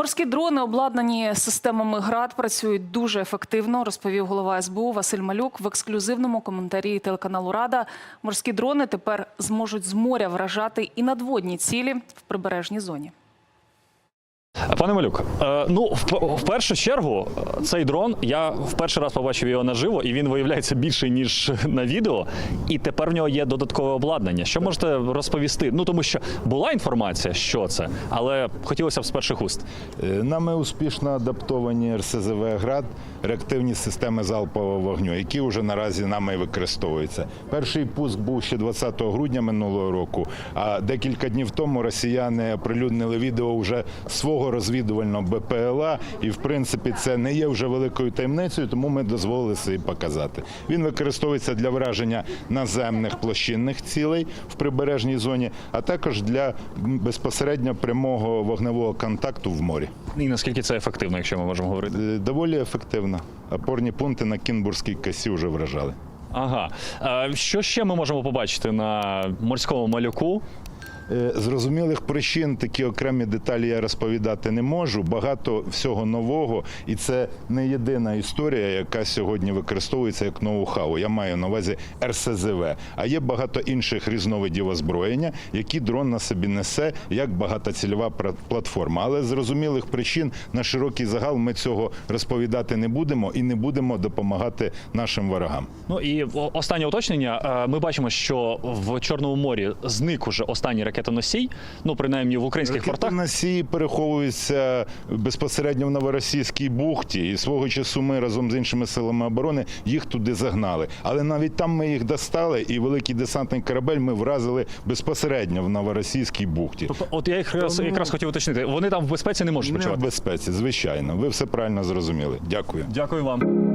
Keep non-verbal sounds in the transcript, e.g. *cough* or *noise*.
Морські дрони, обладнані системами ГРАД, працюють дуже ефективно, розповів голова СБУ Василь Малюк в ексклюзивному коментарі телеканалу Рада. Морські дрони тепер зможуть з моря вражати і надводні цілі в прибережній зоні. Пане Малюк, е, ну в, першу чергу е, цей дрон я в перший раз побачив його наживо, і він виявляється більший ніж *laughs* на відео. І тепер в нього є додаткове обладнання. Що можете розповісти? Ну тому що була інформація, що це, але хотілося б з перших уст. Е, Нами успішно адаптовані РСЗВ «Град» реактивні системи залпового вогню, які вже наразі нами використовуються. Перший пуск був ще 20 грудня минулого року. А декілька днів тому росіяни оприлюднили відео вже свого розвідувального БПЛА, і в принципі це не є вже великою таємницею, тому ми дозволили собі показати. Він використовується для враження наземних площинних цілей в прибережній зоні, а також для безпосередньо прямого вогневого контакту в морі. І наскільки це ефективно, якщо ми можемо говорити? Е, Доволі ефективно. Опорні пункти на Кінбурзькій косі вже вражали. Ага. Що ще ми можемо побачити на морському малюку? Е, Зрозумілих причин такі окремі деталі я розповідати не можу. Багато всього нового, і це не єдина історія, яка сьогодні використовується як ноу-хау. Я маю на увазі РСЗВ. А є багато інших різновидів озброєння, які дрон на собі несе як багатоцільова платформа. Але зрозумілих причин на широкий загал ми цього розповідати не будемо і не будемо допомагати нашим ворогам. Ну і останнє уточнення. Е, Ми бачимо, що в Чорному морі зник уже останній ракетоносій. Ну принаймні в українських портах. Носії переховуються безпосередньо в Новоросійській бухті, і свого часу ми разом з іншими силами оборони їх туди загнали. Але навіть там ми їх достали, і великий десантний корабель ми вразили безпосередньо в Новоросійській бухті. Тобто, от я якраз, Тому- якраз хотів уточнити. Вони там в безпеці не можуть Не в безпеці, звичайно. Ви все правильно зрозуміли. Дякую. Дякую вам.